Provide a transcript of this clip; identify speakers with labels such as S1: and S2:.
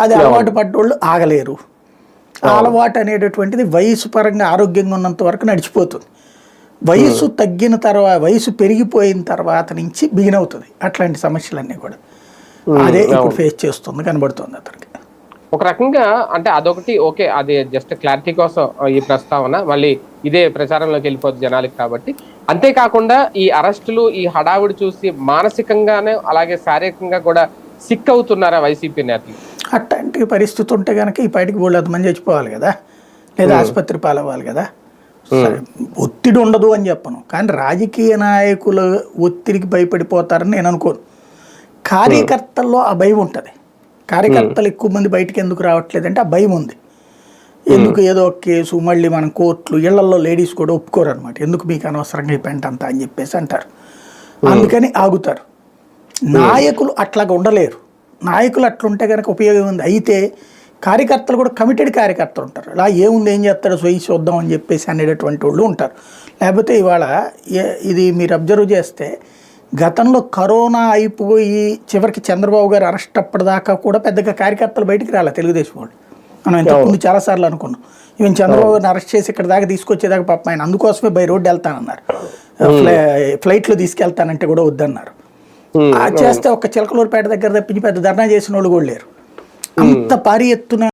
S1: అది అలవాటు పడ్డోళ్ళు ఆగలేరు. అలవాటు అనేటటువంటిది వయసు పరంగా ఆరోగ్యంగా ఉన్నంత వరకు నడిచిపోతుంది. వయసు తగ్గిన తర్వాత వయసు పెరిగిపోయిన తర్వాత నుంచి బిగిన్ అవుతుంది అట్లాంటి సమస్యలన్నీ కూడా. అదే ఇప్పుడు ఫేస్ చేస్తుంది కనబడుతుంది అతనికి.
S2: ఒక రకంగా అంటే అదొకటి ఓకే అది జస్ట్ క్లారిటీ కోసం ఈ ప్రస్తావన మళ్ళీ ఇదే ప్రచారంలోకి వెళ్ళిపోతుంది జనాలకి కాబట్టి. అంతేకాకుండా ఈ అరెస్టులు ఈ హడావుడి చూసి మానసికంగానే అలాగే శారీరకంగా కూడా సిక్ అవుతున్నారా వైసీపీ నేతలు?
S1: అట్లాంటి పరిస్థితి ఉంటే కనుక ఈ పాటికి బోళ్ళంత మంది చచ్చిపోవాలి కదా? లేదా ఆసుపత్రి పాలవ్వాలి కదా? సరే, ఒత్తిడి ఉండదు అని చెప్పను. కానీ రాజకీయ నాయకుల ఒత్తిడికి భయపడిపోతారని నేను అనుకోను. కార్యకర్తల్లో ఆ భయం ఉంటుంది. కార్యకర్తలు ఎక్కువ మంది బయటికి ఎందుకు రావట్లేదంటే ఆ భయం ఉంది. ఎందుకు ఏదో ఒక కేసు మళ్ళీ మనం కోర్టులు ఇళ్ళలో లేడీస్ కూడా ఒప్పుకోరు అనమాట ఎందుకు మీకు అనవసరంగా ఈ పెంట అంతా అని చెప్పేసి అంటారు. అందుకని ఆగుతారు. నాయకులు అట్లాగా ఉండలేరు. నాయకులు అట్లుంటే కనుక ఉపయోగం ఉంది. అయితే కార్యకర్తలు కూడా కమిటెడ్ కార్యకర్తలు ఉంటారు. ఇలా ఏముంది ఏం చేస్తాడో సొయ్యి చూద్దాం అని చెప్పేసి అనేటటువంటి వాళ్ళు ఉంటారు. లేకపోతే ఇవాళ ఇది మీరు అబ్జర్వ్ చేస్తే గతంలో కరోనా అయిపోయి చివరికి చంద్రబాబు గారు అరెస్ట్ అప్పటిదాకా కూడా పెద్దగా కార్యకర్తలు బయటికి రాలే తెలుగుదేశం వాళ్ళు. మనం ఇంతకుముందు చాలాసార్లు అనుకున్నాం. ఈవెన్ చంద్రబాబు గారిని అరెస్ట్ చేసి ఇక్కడ దాకా తీసుకొచ్చేదాకా పాపం ఆయన అందుకోసమే బై రోడ్డు వెళ్తానన్నారు. ఫ్లై- ఫ్లైట్లో తీసుకెళ్తానంటే కూడా వద్దన్నారు. ఆ చేస్తే ఒక చిలకలూరుపేట దగ్గర తప్పించి పెద్ద ధర్నా చేసిన వాళ్ళు కూడా లేరు. అంత భారీ ఎత్తున